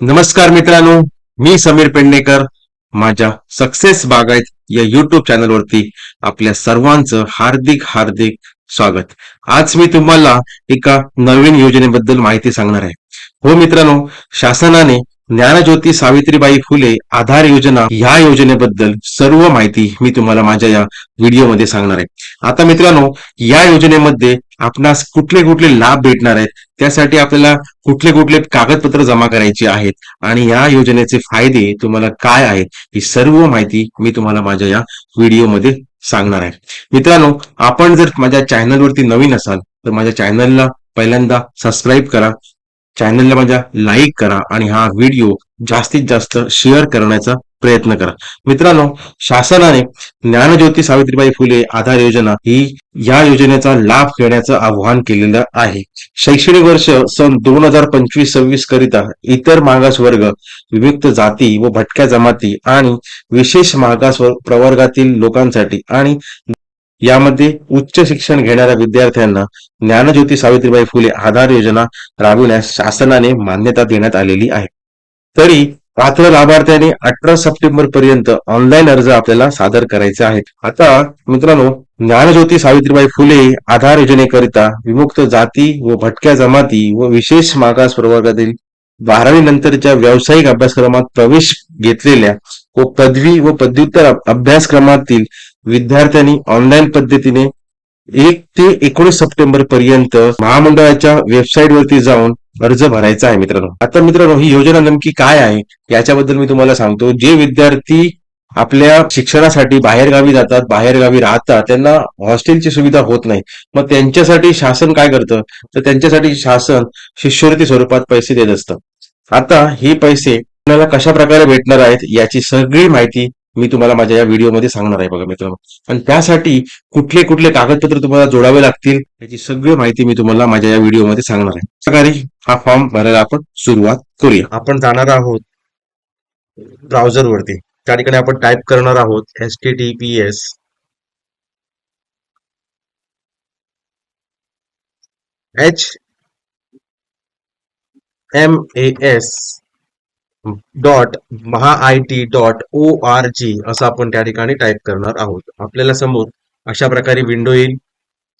नमस्कार मित्रांनो मी समीर पेडणेकर माझ्या सक्सेस बागायत या युट्यूब चॅनलवरती आपल्या सर्वांचं हार्दिक हार्दिक स्वागत. आज मी तुम्हाला एका नवीन योजनेबद्दल माहिती सांगणार आहे. हो मित्रांनो शासनाने ज्ञानज्योती सावित्रीबाई फुले आधार योजना या योजनेबद्दल सर्व माहिती मी तुम्हाला माझ्या या व्हिडिओमध्ये सांगणार आहे. आता मित्रांनो या योजनेमध्ये आपणास कुठले कुठले लाभ भेटणार आहेत त्यासाठी आपल्याला कुठले कुठले कागदपत्र जमा करायची आहेत आणि या योजनेचे फायदे तुम्हाला काय आहेत ही सर्व माहिती मी तुम्हाला माझ्या या व्हिडिओमध्ये सांगणार आहे. मित्रांनो आपण जर माझ्या चॅनलवरती नवीन असाल तर माझ्या चॅनलला पहिल्यांदा सबस्क्राईब करा चॅनलला माझ्या लाईक करा आणि हा व्हिडिओ जास्तीत जास्त शेअर करण्याचा प्रयत्न करा. मित्रांनो शासनाने ज्ञानज्योती सावित्रीबाई फुले आधार योजना ही या योजनेचा लाभ घेण्याचं आवाहन केलेलं आहे. शैक्षणिक वर्ष सन दोन हजार पंचवीस सव्वीस करिता इतर मागास वर्ग विविध जाती व भटक्या जमाती आणि विशेष मागास प्रवर्गातील लोकांसाठी आणि यामध्ये उच्च शिक्षण घेणाऱ्या विद्यार्थ्यांना ज्ञानज्योती सावित्रीबाई फुले आधार योजना राबविण्यास शासनाने मान्यता देण्यात आलेली आहे. तरी पात्र लाभार्थ्यांनी अठरा सप्टेंबर पर्यंत ऑनलाईन अर्ज आपल्याला सादर करायचे आहेत. आता मित्रांनो ज्ञानज्योती सावित्रीबाई फुले आधार योजनेकरिता विमुक्त जाती व भटक्या जमाती व विशेष मागास प्रवर्गातील बारावी नंतरच्या व्यावसायिक अभ्यासक्रमात प्रवेश घेतलेल्या व पदवी व पदव्युत्तर अभ्यासक्रमातील विद्यार्थ्यांनी ऑनलाईन पद्धतीने एक ते एकोणीस सप्टेंबर पर्यंत महामंडळाच्या वेबसाईट वरती जाऊन अर्ज भरायचा आहे मित्रांनो. आता मित्रांनो ही योजना नेमकी काय आहे? याच्याबद्दल मी तुम्हाला सांगतो. जे विद्यार्थी आपल्या शिक्षणासाठी बाहेरगावी जातात बाहेरगावी राहतात त्यांना हॉस्टेलची सुविधा होत नाही. मग त्यांच्यासाठी शासन काय करतं? तर त्यांच्यासाठी शासन शिष्यवृत्ती स्वरूपात पैसे देत असतं. आता हे पैसे आपल्याला कशा प्रकारे भेटणार आहेत याची सगळी माहिती मी तुम्हाला माझ्या या व्हिडिओमध्ये सांगणार आहे बघा मित्रांनो. आणि त्यासाठी कुठले कुठले कागदपत्र तुम्हाला जोडावे लागतील याची सगळी माहिती मी तुम्हाला माझ्या या व्हिडिओमध्ये सांगणार आहे. प्रकारे हा फॉर्म भरायला आपण सुरुवात करूया. आपण जाणार आहोत ब्राउझरवरती. त्या ठिकाणी आपण टाईप करणार आहोत S T T P S. H M A S. Dot Maha I T dot O R G असं आपण त्या ठिकाणी टाईप करणार आहोत. आपल्याला समोर अशा प्रकारे विंडो येईल.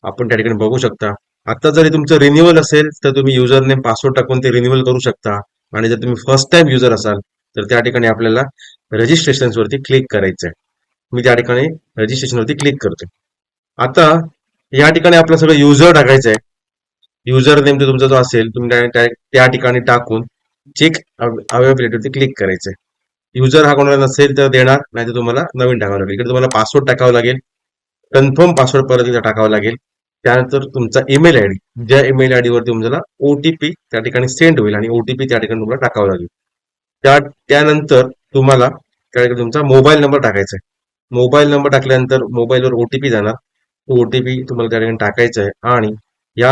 आपण त्या ठिकाणी बघू शकता. आता जरी तुमचं रिन्युअल असेल तर तुम्ही युजर नेम पासवर्ड टाकून ते रिन्युअल करू शकता. आणि जर तुम्ही फर्स्ट टाइम युजर असाल तर त्या ठिकाणी आपल्याला रजिस्ट्रेशन वरती क्लिक करायचं आहे मी त्या ठिकाणी रजिस्ट्रेशन वरती क्लिक करतो आता या ठिकाणी आपलं सगळं युजर टाकायचं आहे युजर नेम जो तुमचा जो असेल तुम्ही त्या ठिकाणी टाकून चेक अवेलेबिलिटी क्लिक करायचं युजर हा कोणाला नसेल तर देणार नाही तर तुम्हाला नवीन टाकावं लागेल. इकडे तुम्हाला पासवर्ड टाकावं लागेल. कन्फर्म पासवर्ड परत एकदा टाकावं लागेल. त्यानंतर तुमचा ईमेल आयडी ज्या ईमेल आयडी वरती तुम्हाला ओटीपी त्या ठिकाणी सेंड होईल आणि ओटीपी त्या ठिकाणी तुम्हाला टाकावं लागेल. त्या त्यानंतर तुम्हाला त्या ठिकाणी तुमचा मोबाईल नंबर टाकायचा आहे मोबाईल नंबर टाकल्यानंतर मोबाईलवर ओटीपी जाणार. तो ओटीपी तुम्हाला त्या ठिकाणी टाकायचा आहे आणि या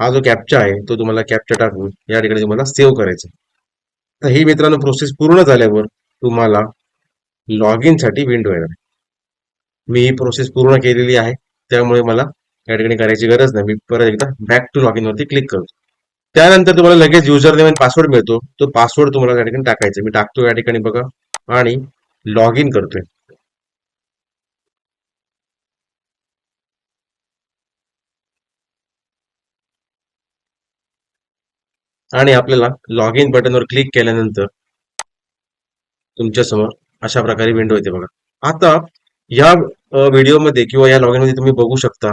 हा जो कॅप्चा आहे तो तुम्हाला कॅप्चा टाकून या ठिकाणी तुम्हाला सेव्ह करायचा आहे. तर ही मित्रांनो प्रोसेस पूर्ण झाल्यावर तुम्हाला लॉग इनसाठी विंडो येणार मी ही प्रोसेस पूर्ण केलेली आहे. त्यामुळे मला या ठिकाणी करायची गरज नाही. मी परत एकदा बॅक टू लॉग इन वरती क्लिक करतो. त्यानंतर तुम्हाला लगेच युजर नेम पासवर्ड मिळतो. तो पासवर्ड तुम्हाला त्या ठिकाणी टाकायचा मी टाकतो या ठिकाणी बघा. आणि लॉग इन करतोय. आणि आपल्याला लॉग इन बटनवर क्लिक केल्यानंतर तुमच्यासमोर अशा प्रकारे विंडो येते बघा. आता या व्हिडिओमध्ये किंवा या लॉगमध्ये तुम्ही बघू शकता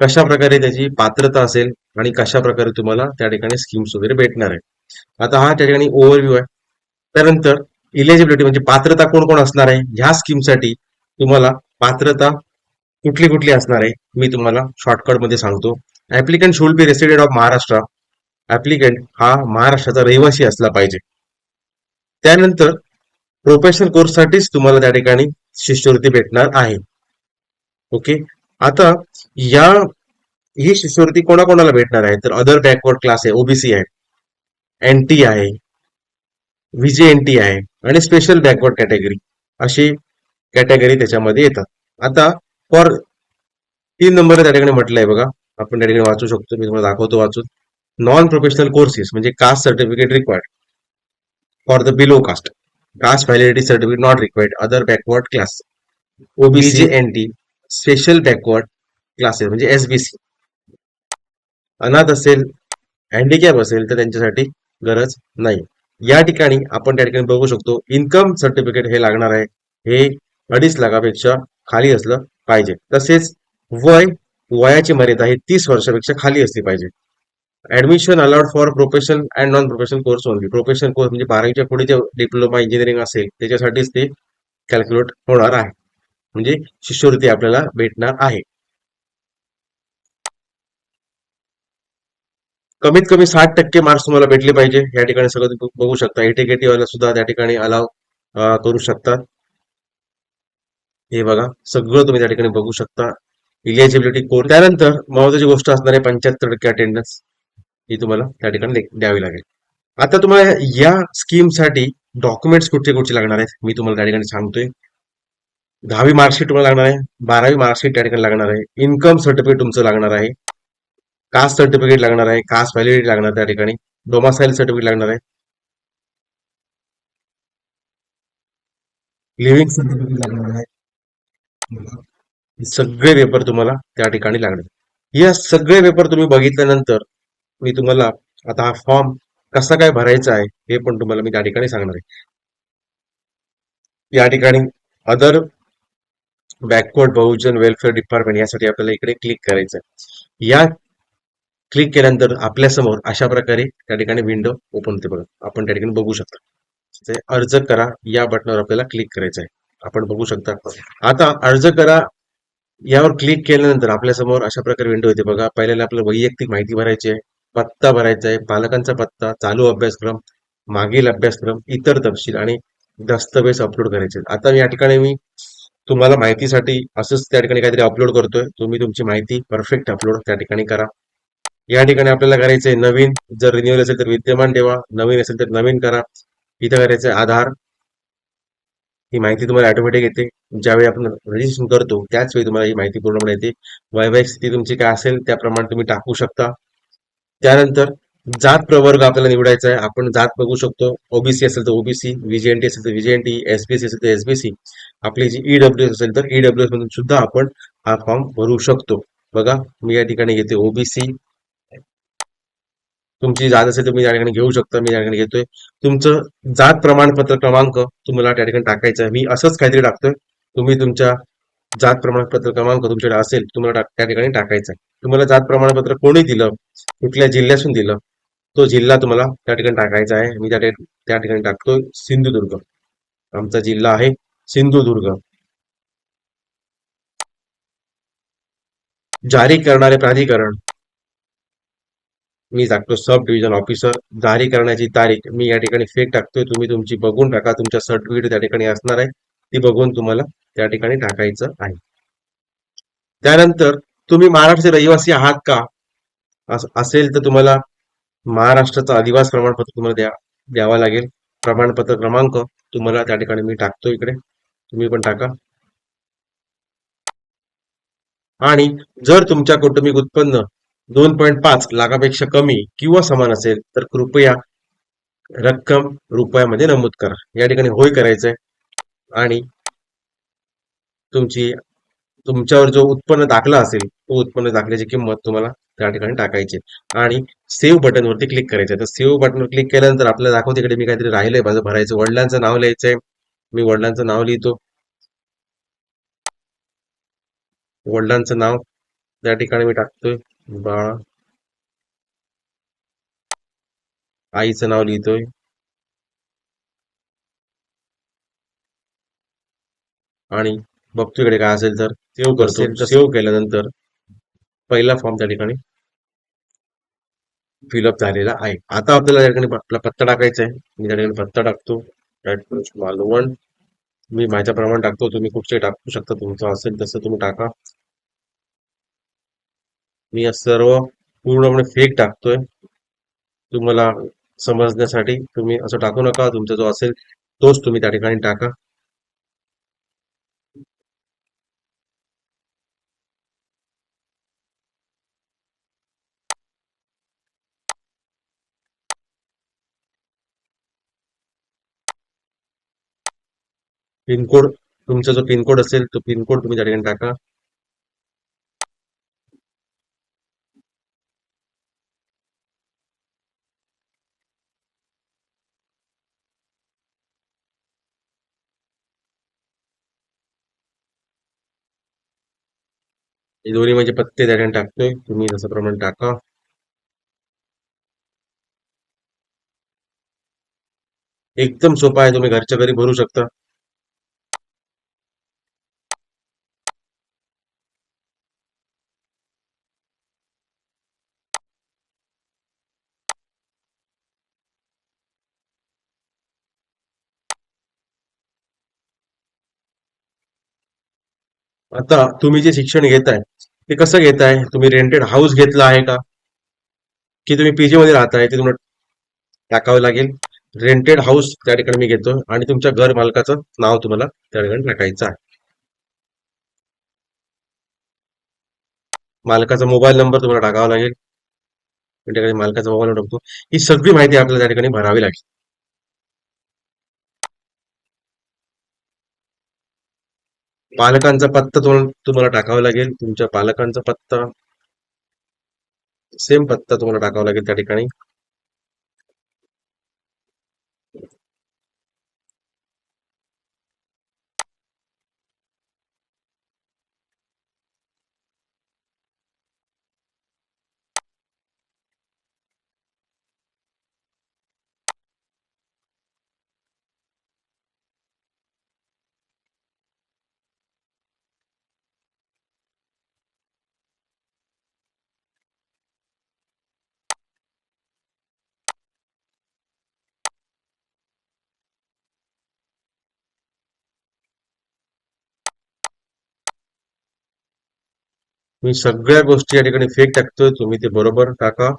कशा प्रकारे त्याची पात्रता असेल आणि कशा प्रकारे तुम्हाला त्या ठिकाणी स्कीम्स वगैरे भेटणार आहे आता हा त्या ठिकाणी ओव्हरव्ह्यू आहे. त्यानंतर इलिजिबिलिटी म्हणजे पात्रता कोण कोण असणार आहे ह्या स्कीमसाठी तुम्हाला पात्रता कुठली कुठली असणार आहे मी तुम्हाला शॉर्टकटमध्ये सांगतो. Applicant should be resident of Maharashtra applicant हा महाराष्ट्राचा रहिवासी असला पाहिजे. त्यानंतर प्रोफेशनल कोर्ससाठीच तुम्हाला त्या ठिकाणी शिष्यवृत्ती भेटणार आहे. ओके आता या ही शिष्यवृत्ती कोणाकोणाला भेटणार आहे? तर अदर बॅकवर्ड क्लास आहे ओबीसी आहे एनटी आहे व्हीजे एनटी आहे आणि स्पेशल बॅकवर्ड कॅटेगरी अशी कॅटेगरी त्याच्यामध्ये येतात. आता फॉर तीन नंबर त्या ठिकाणी म्हटलंय बघा. आपण त्या ठिकाणी वाचू शकतो. मी तुम्हाला दाखवतो वाचून. नॉन प्रोफेशनल कोर्सेस म्हणजे caste certificate required for the below caste caste validity certificate not required other backward class OBC N T special backward classes म्हणजे एसबीसी अनाथ असेल हँडिकॅप असेल तर त्यांच्यासाठी गरज नाही. या ठिकाणी आपण त्या ठिकाणी बघू शकतो इन्कम सर्टिफिकेट हे लागणार आहे. हे अडीच लाखापेक्षा खाली असलं पाहिजे. तसेच वय वयाची मर्यादा ही तीस वर्षापेक्षा खाली असली पाहिजे. Admission allowed for professional and non professional course only professional course म्हणजे बारावीच्या पुढे जे डिप्लोमा इंजिनिअरिंग असेल त्याच्यासाठीच ते कॅल्क्युलेट होणार आहे. म्हणजे शिष्यवृत्ती आपल्याला भेटणार आहे. कमीत कमी साठ टक्के मार्क्स तुम्हाला भेटले पाहिजे. या ठिकाणी सगळं तुम्ही बघू शकता. एटीकेटी वाला सुद्धा त्या ठिकाणी अलाव करू शकतात हे बघा. सगळं तुम्ही त्या ठिकाणी बघू शकता. इलिजिबिलिटी कोर्स त्यानंतर महत्वाची गोष्ट असणार आहे पंच्याहत्तर टक्के अटेंडन्स ही तुम्हाला त्या ठिकाणी द्यावी लागेल. आता तुम्हाला या स्कीमसाठी डॉक्युमेंट्स कुठचे कुठचे लागणार आहेत? मी तुम्हाला त्या ठिकाणी सांगतोय. दहावी मार्कशीट तुम्हाला लागणार आहे. बारावी मार्कशीट त्या ठिकाणी लागणार आहे. इन्कम सर्टिफिकेट तुमचं लागणार आहे. कास्ट सर्टिफिकेट लागणार आहे. कास्ट व्हॅलिडिटी लागणार त्या ठिकाणी. डोमासाईल सर्टिफिकेट लागणार आहे. लिव्हिंग सर्टिफिकेट लागणार आहे. सगळे पेपर तुम्हाला त्या ठिकाणी लागणार या सगळे पेपर तुम्ही बघितल्यानंतर मी तुम्हाला आता हा फॉर्म कसा काय भरायचा आहे हे पण तुम्हाला मी त्या ठिकाणी सांगणार आहे. या ठिकाणी other backward Bahujan welfare department यासाठी आपल्याला इकडे क्लिक करायचं आहे या क्लिक केल्यानंतर आपल्यासमोर अशा प्रकारे त्या ठिकाणी विंडो ओपन होते बघा. आपण त्या ठिकाणी बघू शकता. अर्ज करा या बटनावर आपल्याला क्लिक करायचं आहे आपण बघू शकता. आता अर्ज करा यावर क्लिक केल्यानंतर आपल्यासमोर अशा प्रकारे विंडो येते बघा. पहिल्याला आपल्याला वैयक्तिक माहिती भरायची आहे. पत्ता भरायचा आहे पालकांचा पत्ता चालू अभ्यासक्रम मागील अभ्यासक्रम इतर तपशील आणि दस्तावेज अपलोड करायचे आता या ठिकाणी मी तुम्हाला माहितीसाठी असंच त्या ठिकाणी काहीतरी अपलोड करतोय. तुम्ही तुमची माहिती परफेक्ट अपलोड त्या ठिकाणी करा. या ठिकाणी आपल्याला करायचंय नवीन जर रिन्युअल असेल तर विद्यमान ठेवा नवीन असेल तर नवीन करा. इथं करायचंय आधार. ही माहिती तुम्हाला ऑटोमॅटिक येते. ज्यावेळी आपण रजिस्ट्रेशन करतो त्याच वेळी तुम्हाला ही माहिती पूर्णपणे येते. वैवाहिक स्थिती तुमची काय असेल त्याप्रमाणे तुम्ही टाकू शकता. त्यानंतर जात प्रवर्ग आपल्याला निवडायचा आहे. आपण जात बघू शकतो. ओबीसी असेल तर ओबीसी व्हीजीएनटी असेल तर व्हीजीएनटी एसबीसी असेल तर एसबीसी आपली जी ईडब्ल्यू असेल तर ईडब्ल्यू मधून सुद्धा आपण हा फॉर्म भरू शकतो. बघा मी या ठिकाणी घेते ओबीसी तुमची जात असेल तर तुम्ही या ठिकाणी घेऊ शकता मी या ठिकाणी घेतोय. तुमचं जात प्रमाणपत्र क्रमांक तुम्हाला त्या ठिकाणी टाकायचा आहे. मी असंच काहीतरी टाकतोय. तुम्ही तुमच्या जात प्रमाणपत्र क्रमांक तुमच्याकडे असेल तुम्हाला त्या ठिकाणी टाकायचा आहे. तुम्हाला जात प्रमाणपत्र कोणी दिलं कुठल्या जिल्ह्यातून दिलं तो जिल्हा तुम्हाला त्या ठिकाणी टाकायचा आहे. मी त्या ठिकाणी त्या ठिकाणी टाकतोय सिंधुदुर्ग. आमचा जिल्हा आहे सिंधुदुर्ग. जारी करणारे प्राधिकरण. मी टाकतो सब डिव्हिजन ऑफिसर जारी करण्याची तारीख मी या ठिकाणी फेक टाकतोय. तुम्ही तुमची बघून टाका. तुमच्या सर्टिफिकेट त्या ठिकाणी असणार आहे. ती बघून तुम्हाला त्या ठिकाणी टाकायचं आहे. त्यानंतर तुम्ही महाराष्ट्राचे रहिवासी आहात का? असेल तर तुम्हाला महाराष्ट्राचा अधिवास प्रमाणपत्र तुम्हाला द्या द्यावा लागेल. प्रमाणपत्र क्रमांक तुम्हाला त्या ठिकाणी मी टाकतो इकडे. तुम्ही पण टाका. आणि जर तुमच्या कौटुंबिक उत्पन्न दोन पॉईंट पाच लाखापेक्षा कमी किंवा समान असेल तर कृपया रक्कम रुपयामध्ये नमूद करा. या ठिकाणी होय करायचंय. आणि तुमची तुमच्यावर जो उत्पन्न दाखला असेल तो उत्पन्न दाखल्याची किंमत तुम्हाला त्या ठिकाणी टाकायची आणि सेव्ह बटनवरती क्लिक करायचं तर सेव्ह बटनवर क्लिक केल्यानंतर आपल्याला दाखवते इकडे मी काहीतरी राहिलंय माझं भरायचं वडिलांचं नाव लिहायचंय. मी वडिलांचं नाव लिहितो. वडिलांचं नाव त्या ठिकाणी मी टाकतोय. बाळा. आईचं नाव लिहितोय. आणि बघतो इकडे काय असेल तर. सेव्ह करतो. सेव्ह केल्यानंतर पहिला फॉर्म त्या ठिकाणी फिलअप झालेला आहे. आता आपल्याला त्या ठिकाणी आपला पत्ता टाकायचा आहे. मी त्या ठिकाणी पत्ता टाकतो. मालवण. मी माझ्याप्रमाणे टाकतो. तुम्ही कुठचे टाकू शकता. तुमचं असेल तसं तुम्ही टाका. मी या सर्व पूर्णपणे फेक टाकतोय. तुम्हाला समजण्यासाठी तुम्ही असं टाकू नका. तुमचा जो असेल तोच तुम्ही त्या ठिकाणी टाका. पिनकोड तुमचा जो पिनकोड असेल तो पिनकोड तुम्ही त्या ठिकाणी टाका. हे दोन्ही म्हणजे पत्ते त्या ठिकाणी टाकतोय. तुम्ही जसं प्रमाण टाका. एकदम सोपा आहे. तुम्ही घरच्या घरी भरू शकता. आता तुम्ही जे शिक्षण घेताय ते कसं घेताय? तुम्ही रेंटेड हाऊस घेतला आहे का? की तुम्ही पीजी मध्ये राहताय ते तुम्हाला टाकावं लागेल. रेंटेड हाऊस त्या ठिकाणी मी घेतो आणि तुमच्या घर मालकाचं नाव तुम्हाला त्या ठिकाणी टाकायचं आहे. मालकाचा मोबाईल नंबर तुम्हाला टाकावा लागेल. त्या ठिकाणी मालकाचा मोबाईल नंबर टाकतो. ही सगळी माहिती आपल्याला त्या ठिकाणी भरावी लागेल. पालकांचा पत्ता तुम्हाला तुम्हाला टाकावा लागेल. तुमच्या पालकांचा पत्ता. सेम पत्ता तुम्हाला टाकावा लागेल त्या ठिकाणी. मी सगळ्या गोष्टी या ठिकाणी फेक टाकतोय. तुम्ही ते बरोबर टाका.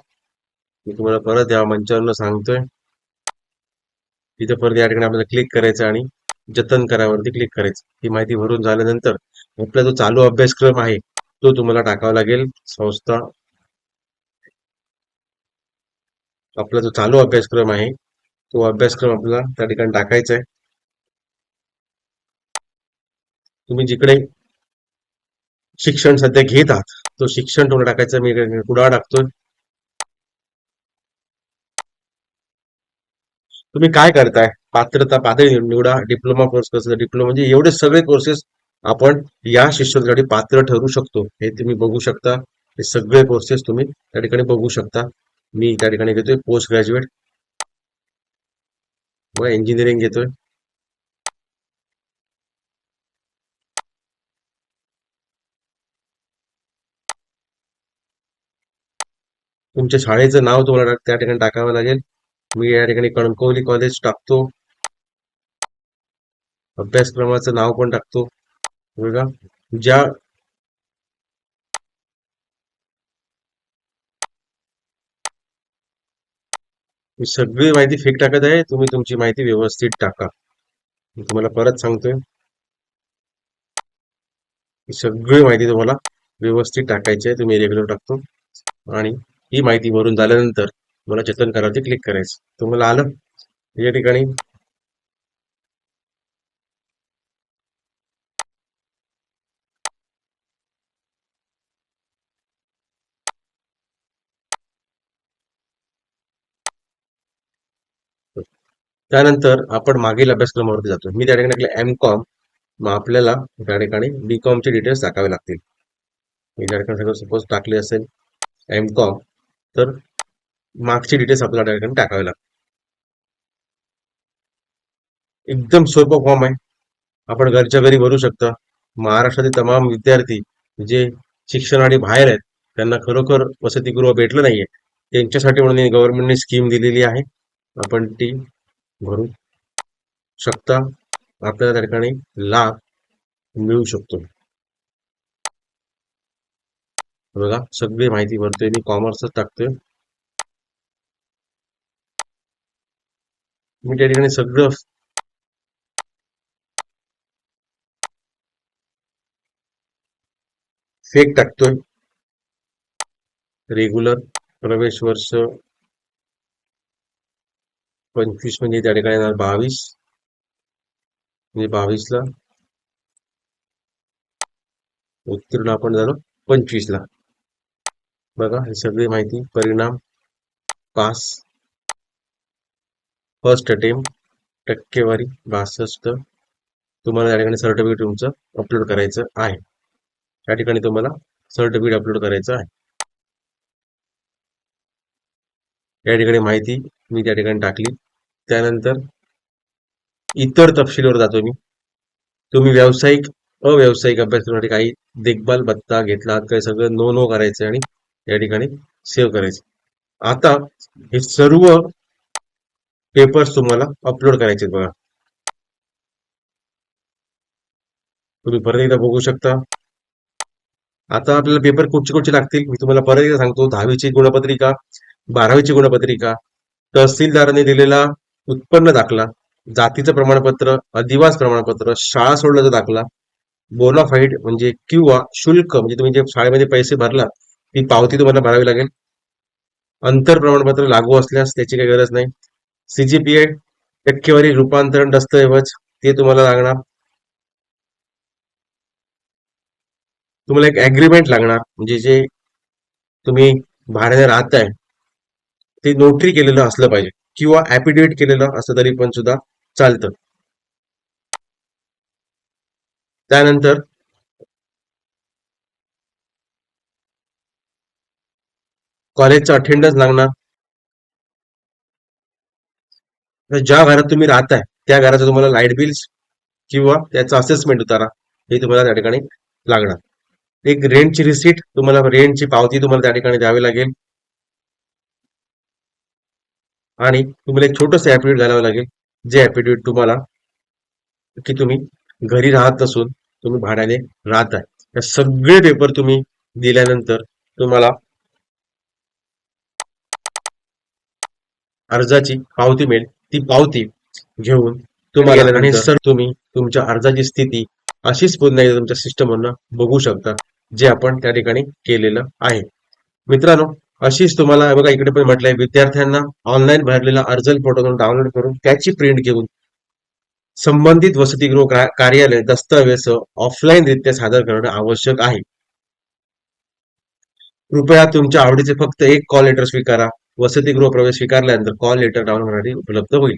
मी तुम्हाला परत या मंचावरनं सांगतोय. तिथे परत या ठिकाणी आपल्याला क्लिक करायचं आणि जतन करावरती क्लिक करायचं. ही माहिती भरून झाल्यानंतर आपला जो चालू अभ्यासक्रम आहे तो तुम्हाला टाकावा लागेल. संस्था आपला जो चालू अभ्यासक्रम आहे तो अभ्यासक्रम आपल्याला त्या ठिकाणी टाकायचा आहे. तुम्ही जिकडे शिक्षण सध्या घेत आहात. तो शिक्षण तुम्हाला टाकायचं मी पुढा टाकतोय. तुम्ही काय करताय? पात्रता पातळी निवडा डिप्लोमा कोर्स कसं डिप्लोमा म्हणजे एवढे सगळे कोर्सेस आपण या शिक्षणासाठी पात्र ठरू शकतो. हे तुम्ही बघू शकता. हे सगळे कोर्सेस तुम्ही त्या ठिकाणी बघू शकता. मी त्या ठिकाणी घेतोय पोस्ट ग्रॅज्युएट व इंजिनिअरिंग घेतोय. तुमच्या शाळेचं नाव तुम्हाला त्या ठिकाणी टाकावं लागेल. मी या ठिकाणी कणकवली कॉलेज टाकतो. अभ्यासक्रमाचं नाव पण टाकतो. बघा. ज्या मी सगळी माहिती फेक टाकत आहे तुम्ही तुमची माहिती व्यवस्थित टाका. मी तुम्हाला परत सांगतोय. सगळी माहिती तुम्हाला व्यवस्थित टाकायची आहे. तुम्ही रेग्युलर टाकतो. आणि ही माहिती भरून झाल्यानंतर मला जतन करावरती क्लिक करायचं. तुम्हाला आलं. या ठिकाणी. त्यानंतर आपण मागील अभ्यासक्रमावरती जातो मी त्या ठिकाणी एम कॉम मग आपल्याला त्या ठिकाणी बी कॉमचे डिटेल्स टाकावे लागतील. मी त्या ठिकाणी सगळं सपोज टाकले असेल एम कॉम तर मार्क्सचे डिटेल्स आपल्याला त्या ठिकाणी टाकावे लागतात एकदम सोपं फॉर्म आहे. आपण घरच्या घरी भरू शकता. महाराष्ट्रातील तमाम विद्यार्थी जे शिक्षण आणि बाहेर आहेत त्यांना खरोखर वसतिगृह भेटलं नाहीये. त्यांच्यासाठी म्हणून गव्हर्नमेंटने स्कीम दिलेली आहे. आपण ती भरू शकता. आपल्याला त्या ठिकाणी लाभ मिळू शकतो. बघा सगळी माहिती भरतोय मी कॉमर्सच टाकतोय. मी त्या ठिकाणी सगळं फेक टाकतोय. रेग्युलर प्रवेश वर्ष पंचवीस म्हणजे त्या ठिकाणी येणार बावीस. म्हणजे बावीसला. उत्तीर्ण आपण झालो पंचवीसला. बघा ही सगळी माहिती परिणाम पास फर्स्ट अटेम्प्ट टक्केवारी बासष्ट. तुम्हाला या ठिकाणी सर्टिफिकेट तुमचं अपलोड करायचं आहे. या ठिकाणी तुम्हाला सर्टिफिकेट अपलोड करायचं आहे. या ठिकाणी माहिती मी त्या ठिकाणी टाकली. त्यानंतर इतर तपशीलवर जातो मी. तुम्ही व्यावसायिक अव्यावसायिक अभ्यासासाठी काही देखभाल भत्ता घेतला काही सगळं नो नो करायचं आणि या ठिकाणी सेव्ह करायचे. आता हे सर्व पेपर्स तुम्हाला अपलोड करायचे बघा. तुम्ही परत एकदा बघू शकता. आता आपल्याला पेपर कुठचे कुठचे लागतील? मी तुम्हाला परत एकदा सांगतो. दहावीची गुणपत्रिका बारावीची गुणपत्रिका तहसीलदाराने दिलेला उत्पन्न दाखला जातीचं प्रमाणपत्र अधिवास प्रमाणपत्र शाळा सोडल्याचा दाखला बोनाफाईड म्हणजे किंवा शुल्क म्हणजे तुम्ही जे शाळेमध्ये पैसे भरला ती पावती तुम्हाला भरावी लागेल. अंतर प्रमाणपत्र लागू असल्यास त्याची काही गरज नाही. सीजीपीए टक्केवारी रूपांतरण दस्तऐवज ते तुम्हाला लागणार. तुम्हाला एक अग्रीमेंट लागणार म्हणजे जे तुम्ही भाड्याने राहताय ते नोटरी केलेलं असलं पाहिजे किंवा ऍफिडेविट केलेलं असलं तरी पण सुद्धा चालतं. त्यानंतर कॉलेजचा अटेंडन्स लागणार. तर ज्या घरात तुम्ही राहताय त्या घराचं तुम्हाला लाइट बिल्स किंवा त्याचं असेसमेंट उतारा हे तुम्हाला त्या ठिकाणी लागणार. एक रेंटची रिसीट तुम्हाला रेंटची पावती तुम्हाला त्या ठिकाणी द्यावी लागेल. आणि तुम्हाला एक छोटंसं ऍफिडेविट घालावं लागेल जे ऍफिडेविट तुम्हाला की तुम्ही घरी राहत नसून तुम्ही भाड्याने राहताय. आहे सगळे पेपर तुम्ही दिल्यानंतर तुम्हाला अर्जाची पावती मिळेल. ती पावती घेऊन तुम्हाला आणि सर तुम्ही तुमच्या अर्जाची स्थिती अशीच पुन्हा एकदा तुमच्या सिस्टमवरनं बघू शकता जे आपण त्या ठिकाणी केलेलं आहे. मित्रांनो अशीच तुम्हाला बघा इकडे पण म्हटलंय विद्यार्थ्यांना ऑनलाईन भरलेला अर्ज फोटो डाउनलोड करून त्याची प्रिंट घेऊन संबंधित वसतिगृह कार्यालय दस्तावेज ऑफलाईन रित्या सादर करणं आवश्यक आहे. कृपया तुमच्या आवडीचे फक्त एक कॉल लेटर स्वीकारा. वसतिगृह प्रवेश स्वीकारल्यानंतर कॉल लेटर डाउनलोड उपलब्ध होईल.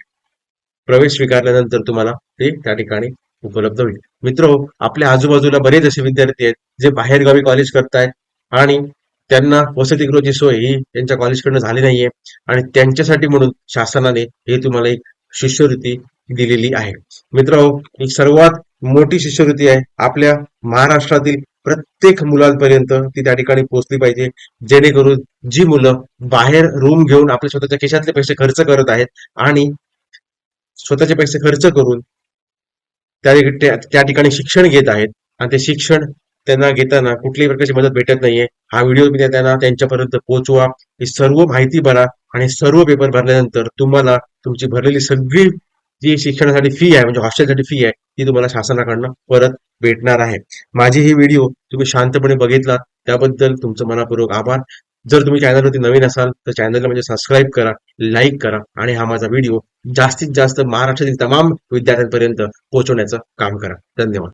प्रवेश स्वीकारल्यानंतर तुम्हाला ते त्या ठिकाणी उपलब्ध होईल. मित्र आपल्या आजूबाजूला बरेच असे विद्यार्थी आहेत जे बाहेरगावी कॉलेज करतायत आणि त्यांना वसतिगृहाची सोय ही त्यांच्या कॉलेजकडनं झाली नाहीये आणि त्यांच्यासाठी म्हणून शासनाने हे तुम्हाला एक शिष्यवृत्ती दिलेली आहे. मित्र ही सर्वात मोठी शिष्यवृत्ती आहे आपल्या महाराष्ट्रातील प्रत्येक मुलांपर्यंत ती त्या ठिकाणी पोहोचली पाहिजे जेणेकरून जी मुलं बाहेर रूम घेऊन आपल्या स्वतःच्या खिशातले पैसे खर्च करत आहेत आणि स्वतःचे पैसे खर्च करून त्या त्या- त्या ठिकाणी शिक्षण घेत आहेत आणि ते शिक्षण त्यांना घेताना कुठल्याही प्रकारची मदत भेटत नाहीये. हा व्हिडिओ मी त्यांना त्यांच्यापर्यंत पोहोचवा. ही सर्व माहिती भरा आणि सर्व पेपर भरल्यानंतर तुम्हाला तुमची भरलेली सगळी जी शिक्षणासाठी फी आहे म्हणजे हॉस्टेलसाठी फी आहे ती तुम्हाला शासनाकडनं परत भेटणार आहे. माझी ही व्हिडिओ तुम्ही शांतपणे बघितला त्याबद्दल तुमचं मनापूर्वक आभार. जर तुम्ही चॅनलवरती नवीन असाल तर चॅनलला म्हणजे सबस्क्राईब करा लाईक करा आणि हा माझा व्हिडिओ जास्तीत जास्त महाराष्ट्रातील तमाम विद्यार्थ्यांपर्यंत पोहोचवण्याचं काम करा. धन्यवाद.